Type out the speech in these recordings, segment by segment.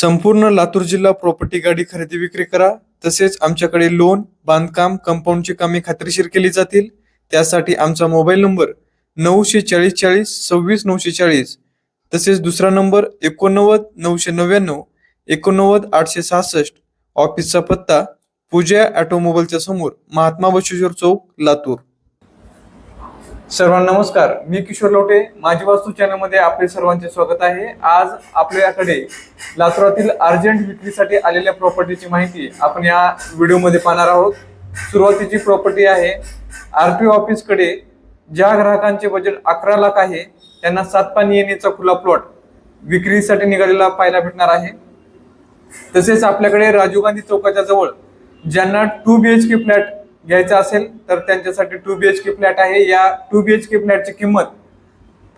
संपूर्ण लातूर जिल्हा प्रॉपर्टी गाडी खरेदी विक्री करा. तसेच आमच्याकडे लोन बांधकाम कंपाऊंडची कामे खात्रीशीर केली जातील. त्यासाठी आमचा मोबाईल नंबर नऊशे चाळीस चाळीस सव्वीस नऊशे चाळीस तसेच दुसरा नंबर एकोणनव्वद नऊशे नव्याण्णव एकोणनव्वद आठशे सहासष्ट. ऑफिसचा पत्ता पूजा ऑटोमोबाईलच्या समोर महात्मा बशेश्वर चौक लातूर. सर्वांना नमस्कार. मी किशोर लोटे. माझी वास्तू चॅनलमध्ये आपले सर्वांचे स्वागत आहे. आज आपल्याकडे लातूरातील अर्जंट विक्रीसाठी आलेल्या प्रॉपर्टीची माहिती आपण या व्हिडिओमध्ये पाहणार आहोत. सुरुवातीची प्रॉपर्टी आहे. आर पी ऑफिसकडे ज्या ग्राहकांचे बजेट अकरा लाख आहे त्यांना सात पाणी येण्याचा खुला प्लॉट विक्रीसाठी निघालेला पाहायला भेटणार आहे. तसेच आपल्याकडे राजीव गांधी चौकाच्या जवळ ज्यांना two B H K flat घ्यायचा असेल तर त्यांच्यासाठी two B H K flat आहे. या टू बी एच के फ्लॅटची किंमत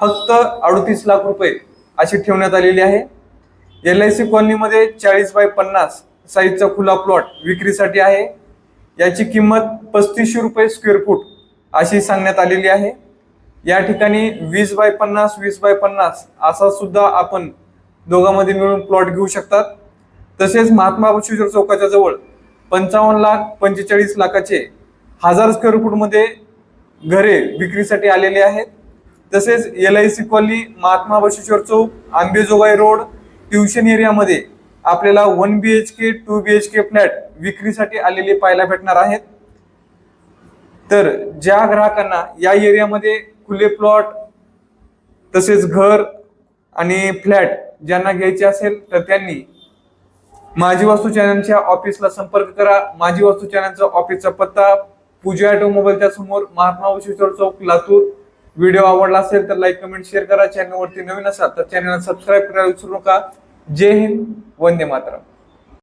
फक्त अडतीस लाख रुपये अशी ठेवण्यात आलेली आहे. एल आय सी कॉलनीमध्ये चाळीस बाय पन्नास साईजचा खुला प्लॉट विक्रीसाठी आहे. याची किंमत पस्तीसशे रुपये स्क्वेअर फूट अशी सांगण्यात आलेली आहे. या ठिकाणी वीस बाय पन्नास वीस बाय पन्नास असा सुद्धा आपण दोघांमध्ये मिळून प्लॉट घेऊ शकतात. तसेच महात्मा बसवेश्वर चौकाच्या जवळ पंचावन्न लाख पंचेचाळीस लाखाचे हजार स्क्वेअर फूटमध्ये घरे विक्रीसाठी आलेले आहेत. तसेच L I C colony Mahatma Basheshwar Chowk Ambejogai road tuition एरियामध्ये आपल्याला one B H K two B H K flat विक्रीसाठी आलेले पाहायला भेटणार आहेत. तर ज्या ग्राहकांना या एरियामध्ये खुले प्लॉट तसेच घर आणि फ्लॅट ज्यांना घ्यायचे असेल तर त्यांनी माझी वास्तू चॅनलच्या ऑफिसला संपर्क करा. माझी वास्तू चॅनलचा ऑफिसचा पत्ता पूजा ऑटोमोबाईलच्या समोर महात्मा बसवेश्वर चौक लातूर. व्हिडिओ आवडला असेल तर लाईक कमेंट शेअर करा. चॅनलवरती नवीन असाल तर चॅनलला सबस्क्राईब करायला विसरू नका. जय हिंद. वंदे मातरम.